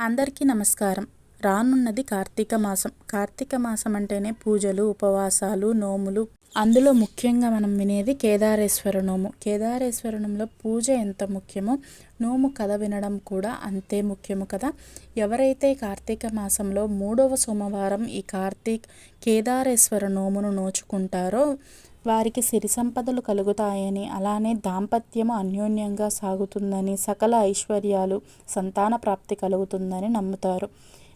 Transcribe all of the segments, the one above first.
అందరికీ నమస్కారం. రానున్నది కార్తీక మాసం. కార్తీక మాసం అంటేనే పూజలు ఉపవాసాలు నోములు. అందులో ముఖ్యంగా మనం వినేది కేదారేశ్వర నోము. కేదారేశ్వరనంలో పూజ ఎంత ముఖ్యమో నోము కథ వినడం కూడా అంతే ముఖ్యము కదా. ఎవరైతే కార్తీక మాసంలో మూడవ సోమవారం ఈ కార్తీక్ కేదారేశ్వర నోమును నోచుకుంటారో వారికి సిరి సంపదలు కలుగుతాయని అలానే దాంపత్యము అన్యోన్యంగా సాగుతుందని సకల ఐశ్వర్యాలు సంతాన ప్రాప్తి కలుగుతుందని నమ్ముతారు.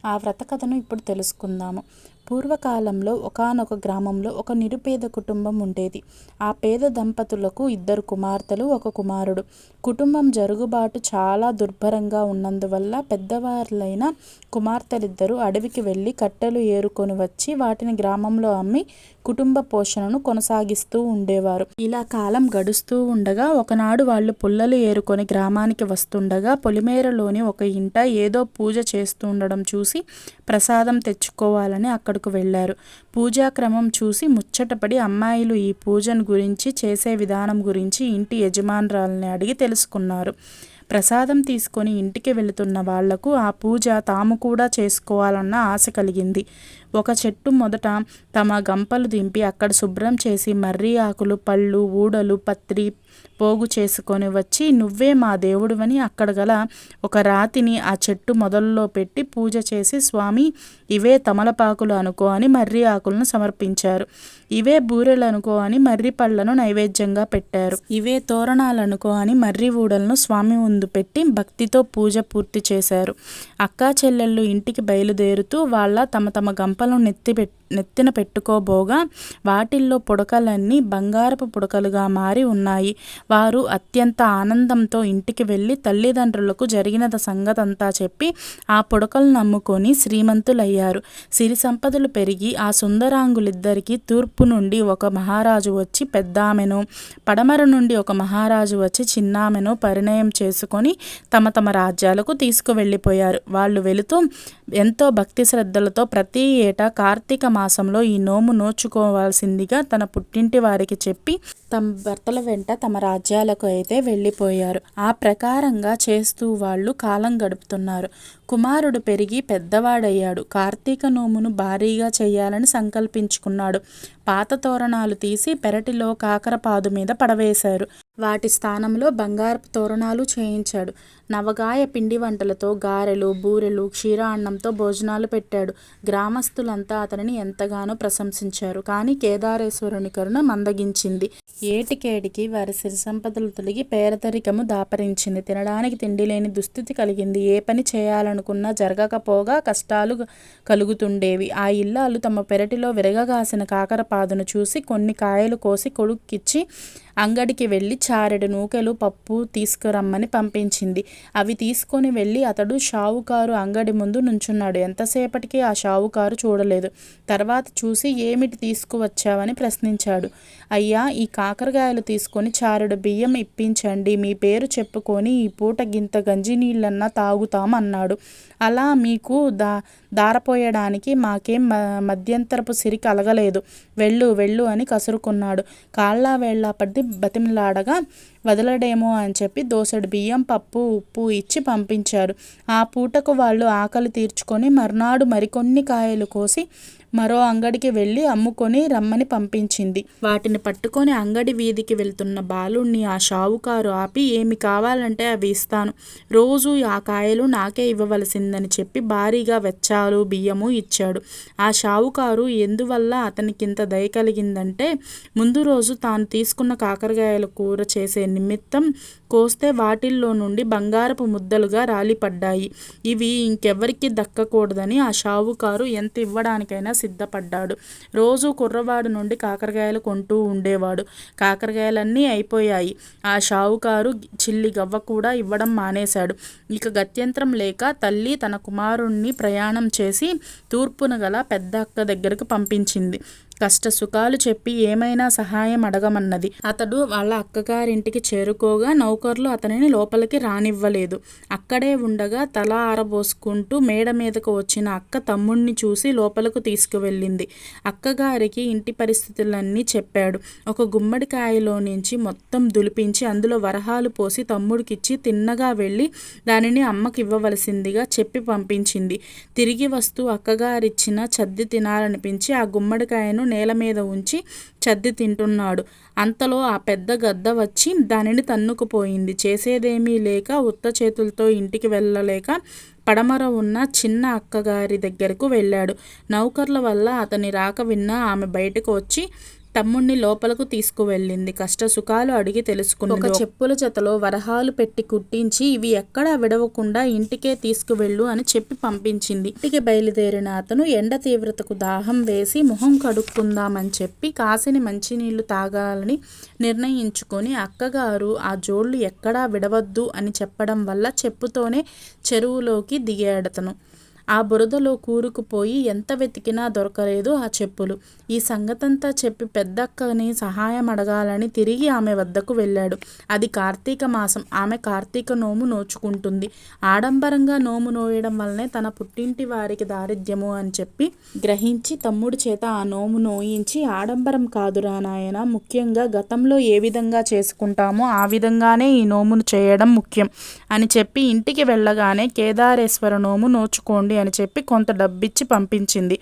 ఆ వ్రత కథను ఇప్పుడు తెలుసుకుందాము. పూర్వకాలంలో ఒకానొక గ్రామంలో ఒక నిరుపేద కుటుంబం ఉండేది. ఆ పేద దంపతులకు ఇద్దరు కుమార్తెలు ఒక కుమారుడు. కుటుంబం జరుగుబాటు చాలా దుర్భరంగా ఉన్నందువల్ల పెద్దవారులైన కుమార్తెలిద్దరూ అడవికి వెళ్ళి కట్టెలు ఏరుకొని వచ్చి వాటిని గ్రామంలో అమ్మి కుటుంబ పోషణను కొనసాగిస్తూ ఉండేవారు. ఇలా కాలం గడుస్తూ ఉండగా ఒకనాడు వాళ్ళు పుల్లలు ఏరుకొని గ్రామానికి వస్తుండగా పొలిమేరలోని ఒక ఇంట ఏదో పూజ చేస్తూ ఉండడం చూసి ప్రసాదం తెచ్చుకోవాలని అక్కడ వెళ్ళారు. పూజా క్రమం చూసి ముచ్చటపడి అమ్మాయిలు ఈ పూజను గురించి చేసే విధానం గురించి ఇంటి యజమానురాలని అడిగి తెలుసుకున్నారు. ప్రసాదం తీసుకొని ఇంటికి వెళుతున్న వాళ్ళకు ఆ పూజ తాము కూడా చేసుకోవాలన్న ఆశ కలిగింది. ఒక చెట్టు మొదట తమ గంపలు దింపి అక్కడ శుభ్రం చేసి మర్రి ఆకులు పళ్ళు ఊడలు పత్రి పోగు చేసుకొని వచ్చి నువ్వే మా దేవుడివని అక్కడ గల ఒక రాతిని ఆ చెట్టు మొదల్లో పెట్టి పూజ చేసి స్వామి ఇవే తమలపాకులు అనుకో అని మర్రి ఆకులను సమర్పించారు. ఇవే బూరెలు అనుకో అని మర్రి పళ్ళను నైవేద్యంగా పెట్టారు. ఇవే తోరణాలు అనుకో అని మర్రి ఊడలను స్వామి ముందు పెట్టి భక్తితో పూజ పూర్తి చేశారు. అక్కా చెల్లెళ్ళు ఇంటికి బయలుదేరుతూ వాళ్ళ తమ తమ గంప గంపలను నెత్తిపెట్టి నెత్తిన పెట్టుకోబోగా వాటిల్లో పుడకలన్నీ బంగారపు పుడకలుగా మారి ఉన్నాయి. వారు అత్యంత ఆనందంతో ఇంటికి వెళ్ళి తల్లిదండ్రులకు జరిగిన సంగతంతా చెప్పి ఆ పుడకలు నమ్ముకొని శ్రీమంతులయ్యారు. సిరి సంపదలు పెరిగి ఆ సుందరాంగులిద్దరికీ తూర్పు నుండి ఒక మహారాజు వచ్చి పెద్దామెను పడమర నుండి ఒక మహారాజు వచ్చి చిన్నామెను పరిణయం చేసుకొని తమ తమ రాజ్యాలకు తీసుకువెళ్ళిపోయారు. వాళ్ళు వెళుతూ ఎంతో భక్తి శ్రద్ధలతో ప్రతి ఏటా కార్తీక మాసంలో ఈ నోము నోచుకోవాల్సిందిగా తన పుట్టింటి వారికి చెప్పి తమ భర్తల వెంట తమ రాజ్యాలకు అయితే వెళ్ళిపోయారు. ఆ ప్రకారంగా చేస్తూ వాళ్ళు కాలం గడుపుతున్నారు. కుమారుడు పెరిగి పెద్దవాడయ్యాడు. కార్తీక నోమును భారీగా చేయాలని సంకల్పించుకున్నాడు. పాత తోరణాలు తీసి పెరటిలో కాకరపాదు మీద పడవేశారు. వాటి స్థానంలో బంగారపు తోరణాలు చేయించాడు. నవగాయ పిండి వంటలతో గారెలు బూరెలు క్షీరాన్నంతో భోజనాలు పెట్టాడు. గ్రామస్తులంతా అతనిని ఎంతగానో ప్రశంసించారు. కానీ కేదారేశ్వరుని కరుణ మందగించింది. ఏటికేటికి వారి సిరి సంపదలు తొలగి పేరతరికము దాపరించింది. తినడానికి తిండి లేని దుస్థితి కలిగింది. ఏ పని చేయాలనుకున్నా జరగకపోగా కష్టాలు కలుగుతుండేవి. ఆ ఇల్లాలు తమ పెరటిలో విరగగాసిన కాకరపాదును చూసి కొన్ని కాయలు కోసి కొడుక్కిచ్చి అంగడికి వెళ్ళి చారెడు నూకెలు పప్పు తీసుకురమ్మని పంపించింది. అవి తీసుకొని వెళ్ళి అతడు షావుకారు అంగడి ముందు నుంచున్నాడు. ఎంతసేపటికి ఆ షావుకారు చూడలేదు. తర్వాత చూసి ఏమిటి తీసుకువచ్చావని ప్రశ్నించాడు. అయ్యా ఈ కాకరకాయలు తీసుకొని చారెడు బియ్యం ఇప్పించండి. మీ పేరు చెప్పుకొని ఈ పూట గింత గంజి నీళ్ళన్నా తాగుతాం అన్నాడు. అలా మీకు దా దారపోయడానికి మాకేం మధ్యంతరపు సిరి కలగలేదు వెళ్ళు వెళ్ళు అని కసురుకున్నాడు. కాళ్ళ వేళ్ళ పడ్డి బతిమలాడగా వదలడేమో అని చెప్పి దోసెడు బియ్యం పప్పు ఉప్పు ఇచ్చి పంపించారు. ఆ పూటకు వాళ్ళు ఆకలి తీర్చుకొని మర్నాడు మరికొన్ని కాయలు కోసి మరో అంగడికి వెళ్ళి అమ్ముకొని రమ్మని పంపించింది. వాటిని పట్టుకొని అంగడి వీధికి వెళ్తున్న బాలుణ్ణి ఆ షావుకారు ఆపి ఏమి కావాలంటే అవి ఇస్తాను. రోజు ఆ కాయలు నాకే ఇవ్వవలసిందని చెప్పి భారీగా వెచ్చాలు బియ్యము ఇచ్చాడు. ఆ షావుకారు ఎందువల్ల అతనికింత దయ కలిగిందంటే ముందు రోజు తాను తీసుకున్న కాకరకాయల కూర చేసే నిమిత్తం కోస్తే వాటిల్లో నుండి బంగారపు ముద్దలుగా రాలిపడ్డాయి. ఇవి ఇంకెవ్వరికి దక్కకూడదని ఆ షావుకారు ఎంత ఇవ్వడానికైనా సిద్ధపడ్డాడు. రోజు కుర్రవాడు నుండి కాకరకాయలు కొంటూ ఉండేవాడు. కాకరకాయలన్నీ అయిపోయాయి. ఆ షావుకారు చిల్లి గవ్వ కూడా ఇవ్వడం మానేశాడు. ఇక గత్యంతరం లేక తల్లి తన కుమారుణ్ణి ప్రయాణం చేసి తూర్పున గల పెద్ద అక్క దగ్గరకు పంపించింది. కష్ట సుఖాలు చెప్పి ఏమైనా సహాయం అడగమన్నది. అతడు వాళ్ళ అక్కగారింటికి చేరుకోగా నౌకర్లు అతనిని లోపలికి రానివ్వలేదు. అక్కడే ఉండగా తల ఆరబోసుకుంటూ మేడ మీదకు వచ్చిన అక్క తమ్ముణ్ణి చూసి లోపలకు తీసుకువెళ్ళింది. అక్కగారికి ఇంటి పరిస్థితులన్నీ చెప్పాడు. ఒక గుమ్మడికాయలో నుంచి మొత్తం దులిపించి అందులో వరహాలు పోసి తమ్ముడికిచ్చి తిన్నగా వెళ్ళి దానిని అమ్మకి ఇవ్వవలసిందిగా చెప్పి పంపించింది. తిరిగి వస్తూ అక్కగారిచ్చిన చద్ది తినాలనిపించి ఆ గుమ్మడికాయను నేల మీద ఉంచి చద్ది తింటున్నాడు. అంతలో ఆ పెద్ద గద్ద వచ్చి దానిని తన్నుకుపోయింది. చేసేదేమీ లేక ఉత్త చేతులతో ఇంటికి వెళ్ళలేక పడమర ఉన్న చిన్న అక్కగారి దగ్గరకు వెళ్ళాడు. నౌకర్ల వల్ల అతని రాక విన్న ఆమె బయటకు వచ్చి తమ్ముణ్ణి లోపలకు తీసుకువెళ్ళింది. కష్ట సుఖాలు అడిగి తెలుసుకుంది ఒక చెప్పుల జతలో వరహాలు పెట్టి కుట్టించి ఇవి ఎక్కడా విడవకుండా ఇంటికే తీసుకువెళ్ళు అని చెప్పి పంపించింది. ఇంటికి బయలుదేరిన అతను ఎండ తీవ్రతకు దాహం వేసి మొహం కడుక్కుందామని చెప్పి కాసిని మంచినీళ్ళు తాగాలని నిర్ణయించుకొని అక్కగారు ఆ జోళ్ళు ఎక్కడా విడవద్దు అని చెప్పడం వల్ల చెప్పుతోనే చెరువులోకి దిగాడతను. ఆ బురదలో కూరుకుపోయి ఎంత వెతికినా దొరకలేదు ఆ చెప్పులు. ఈ సంగతంతా చెప్పి పెద్దక్కని సహాయం అడగాలని తిరిగి ఆమె వద్దకు వెళ్ళాడు. అది కార్తీక మాసం. ఆమె కార్తీక నోము నోచుకుంటుంది. ఆడంబరంగా నోము నోయడం వల్లనే తన పుట్టింటి వారికి దారిద్ర్యము అని చెప్పి గ్రహించి తమ్ముడి చేత ఆ నోము నోయించి ఆడంబరం కాదురా నాయన ముఖ్యంగా గతంలో ఏ విధంగా చేసుకుంటామో ఆ విధంగానే ఈ నోమును చేయడం ముఖ్యం అని చెప్పి ఇంటికి వెళ్ళగానే కేదారేశ్వర నోము నోచుకోండి అని చెప్పి కొంత డబ్బిచ్చి పంపించింది.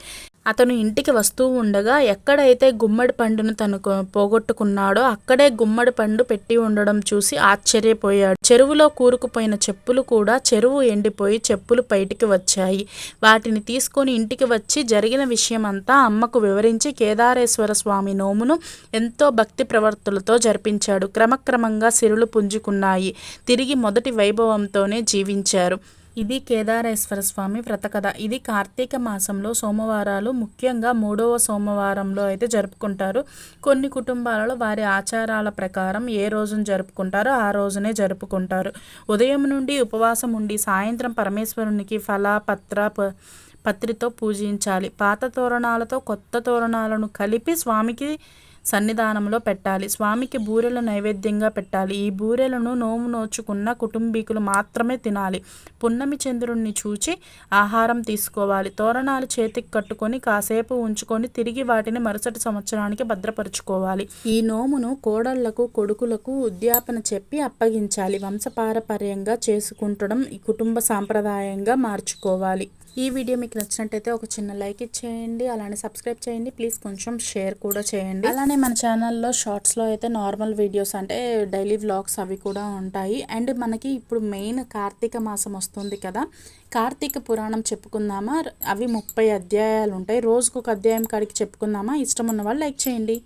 అతను ఇంటికి వస్తూ ఉండగా ఎక్కడైతే గుమ్మడి పండును తను పోగొట్టుకున్నాడో అక్కడే గుమ్మడి పండు పెట్టి ఉండడం చూసి ఆశ్చర్యపోయాడు. చెరువులో కూరుకుపోయిన చెప్పులు కూడా చెరువు ఎండిపోయి చెప్పులు బయటికి వచ్చాయి. వాటిని తీసుకొని ఇంటికి వచ్చి జరిగిన విషయమంతా అమ్మకు వివరించి కేదారేశ్వర స్వామి నోమును ఎంతో భక్తి ప్రవర్తులతో జరిపించాడు. క్రమక్రమంగా సిరులు పుంజుకున్నాయి. తిరిగి మొదటి వైభవంతోనే జీవించారు. ఇది కేదారేశ్వర స్వామి వ్రతకథ ఇది కార్తీక మాసంలో సోమవారాలు ముఖ్యంగా మూడవ సోమవారంలో అయితే జరుపుకుంటారు. కొన్ని కుటుంబాలలో వారి ఆచారాల ప్రకారం ఏ రోజున జరుపుకుంటారో ఆ రోజునే జరుపుకుంటారు. ఉదయం నుండి ఉపవాసం ఉండి సాయంత్రం పరమేశ్వరునికి ఫల పత్ర పత్రితో పూజించాలి. పాత తోరణాలతో కొత్త తోరణాలను కలిపి స్వామికి సన్నిధానంలో పెట్టాలి. స్వామికి బూరెలు నైవేద్యంగా పెట్టాలి. ఈ బూరెలను నోము నోచుకున్న కుటుంబీకులు మాత్రమే తినాలి. పున్నమి చంద్రుణ్ణి చూచి ఆహారం తీసుకోవాలి. తోరణాలు చేతికి కట్టుకొని కాసేపు ఉంచుకొని తిరిగి వాటిని మరుసటి సంవత్సరానికి భద్రపరుచుకోవాలి. ఈ నోమును కోడళ్ళకు కొడుకులకు ఉద్యాపన చెప్పి అప్పగించాలి. వంశపారపర్యంగా చేసుకుంటడం ఈ కుటుంబ సాంప్రదాయంగా మార్చుకోవాలి. ఈ వీడియో మీకు నచ్చినట్టయితే ఒక చిన్న లైక్ ఇచ్చేయండి అలానే సబ్స్క్రైబ్ చేయండి. ప్లీజ్ కొంచెం షేర్ కూడా చేయండి. అలానే మన ఛానల్లో షార్ట్స్లో అయితే నార్మల్ వీడియోస్ అంటే డైలీ వ్లాగ్స్ అవి కూడా ఉంటాయి. అండ్ మనకి ఇప్పుడు మెయిన్ కార్తీక మాసం వస్తుంది కదా కార్తీక పురాణం చెప్పుకుందామా? అవి ముప్పై అధ్యాయాలు ఉంటాయి. రోజుకు ఒక అధ్యాయం కాడికి చెప్పుకుందామా? ఇష్టం ఉన్న వాళ్ళు లైక్ చేయండి.